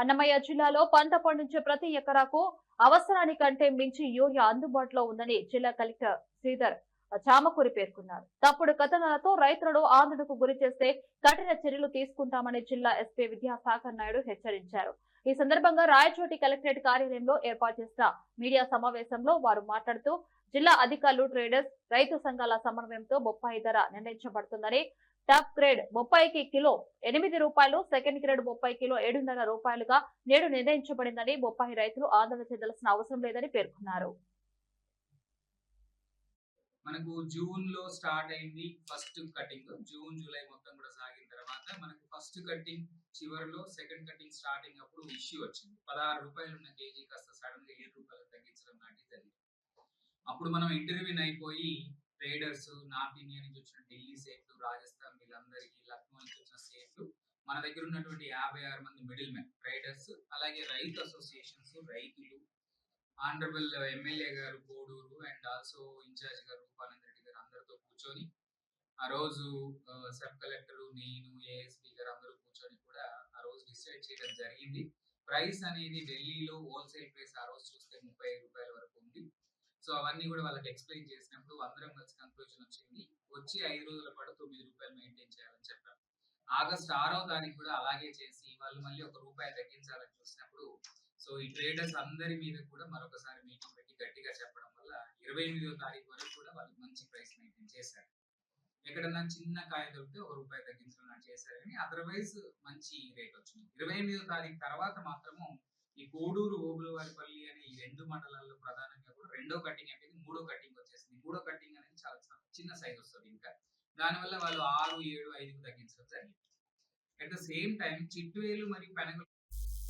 అన్నమయ్య జిల్లాలో పంట పండించే ప్రతి ఎకరాకు అవసరానికంటే మించి యూరియా అందుబాటులో ఉందని జిల్లా కలెక్టర్ శ్రీధర్ చామకూరి పేర్కొన్నారు. తప్పుడు కథనాలతో రైతులను ఆందోళనకు గురి చేస్తే కఠిన చర్యలు తీసుకుంటామని జిల్లా ఎస్పీ విద్యాసాగర్ నాయుడు హెచ్చరించారు. ఈ సందర్భంగా రాయచోటి కలెక్టరేట్ కార్యాలయంలో ఏర్పాటు చేసిన మీడియా సమావేశంలో వారు మాట్లాడుతూ జిల్లా అధికారులు ట్రేడర్స్ రైతు సంఘాల సమన్వయంతో బొప్పాయి ధర నిర్ణయించబడుతుందని టాప్ గ్రేడ్ బొప్పాయికి కిలో ఎనిమిది రూపాయలు సెకండ్ గ్రేడ్ బొప్పాయి కిలో ఏడున్నర రూపాయలుగా నేడు నిర్ణయించబడిందని బొప్పాయి రైతులు ఆందోళన చెందాల్సిన అవసరం లేదని పేర్కొన్నారు. మనకు జూన్లో స్టార్ట్ అయింది ఫస్ట్ కటింగ్. జూన్ జూలై మొత్తం కూడా సాగిన తర్వాత మనకు ఫస్ట్ కటింగ్ చివరిలో సెకండ్ కటింగ్ స్టార్టింగ్ అప్పుడు ఇష్యూ వచ్చింది. పదహారు రూపాయలు ఉన్న కేజీ కాస్త సడన్గా ఏడు రూపాయలు తగ్గించడం లాంటిది జరిగింది. అప్పుడు మనం ఇంటర్వ్యూని అయిపోయి ట్రేడర్స్ నార్త్ ఇండియా నుంచి వచ్చిన ఢిల్లీ సేట్లు రాజస్థాన్ వీళ్ళందరికీ లక్నో నుంచి వచ్చిన సేట్లు మన దగ్గర ఉన్నటువంటి యాభై ఆరు మంది మిడిల్ మెన్ ట్రేడర్స్ అలాగే రైతు అసోసియేషన్స్ రైతులు ఆనరబుల్ ఎమ్మెల్యే గారు కోడూరు అండ్ ఆల్సో ఇన్ఛార్జ్ గారు రూపానంద రెడ్డి గారు అందరితో కూర్చొని ఆ రోజు సబ్ కలెక్టర్ నేను ఏఎస్పీ గారు అందరూ కూర్చొని కూడా ఆ రోజు డిసైడ్ చేయడం జరిగింది. ప్రైస్ అనేది ఢిల్లీలో హోల్సేల్ ప్రైస్ ఆ రోజు చూస్తే ముప్పై రూపాయల సో అవన్నీ కూడా వాళ్ళకి ఎక్స్ప్లెయిన్ చేసినప్పుడు అందరం కలిసి కన్క్లూజన్ వచ్చింది వచ్చి ఐదు రోజుల పాటు తొమ్మిది రూపాయలు మెయింటైన్ చేయాలని చెప్పారు ఆగస్ట్ ఆరో తారీఖు కూడా అలాగే చేసి వాళ్ళు మళ్ళీ ఒక రూపాయి తగ్గించాలని చూసినప్పుడు సో ఈ ట్రేడర్స్ అందరి మీద కూడా మరొకసారి మీటింగ్ పెట్టి గట్టిగా చెప్పడం వల్ల ఇరవై ఎనిమిదో తారీఖు వరకు కూడా వాళ్ళు మంచి ప్రైస్ మెయింటైన్ చేశారు. ఎక్కడన్నా చిన్న కాయ దొరికితే ఒక రూపాయి తగ్గించడం చేశారని చేశారు కానీ అదర్వైజ్ మంచి రేట్ వచ్చింది. ఇరవై ఎనిమిదో తారీఖు తర్వాత మాత్రము ఈ కోడూరు ఓబులవారిపల్లి అనే ఈ రెండు మండలాల్లో ప్రధానంగా రెండో కటింగ్ అనేది మూడో కటింగ్ వచ్చేసింది. మూడో కటింగ్ అనేది చాలా చిన్న సైజ్ వస్తుంది ఇంకా. దానివల్ల వాళ్ళు ఆరు ఏడు ఐదుకు తగ్గించడం జరిగింది. అట్ ద సేమ్ టైం చిట్టువేలు మరియు పెనగలు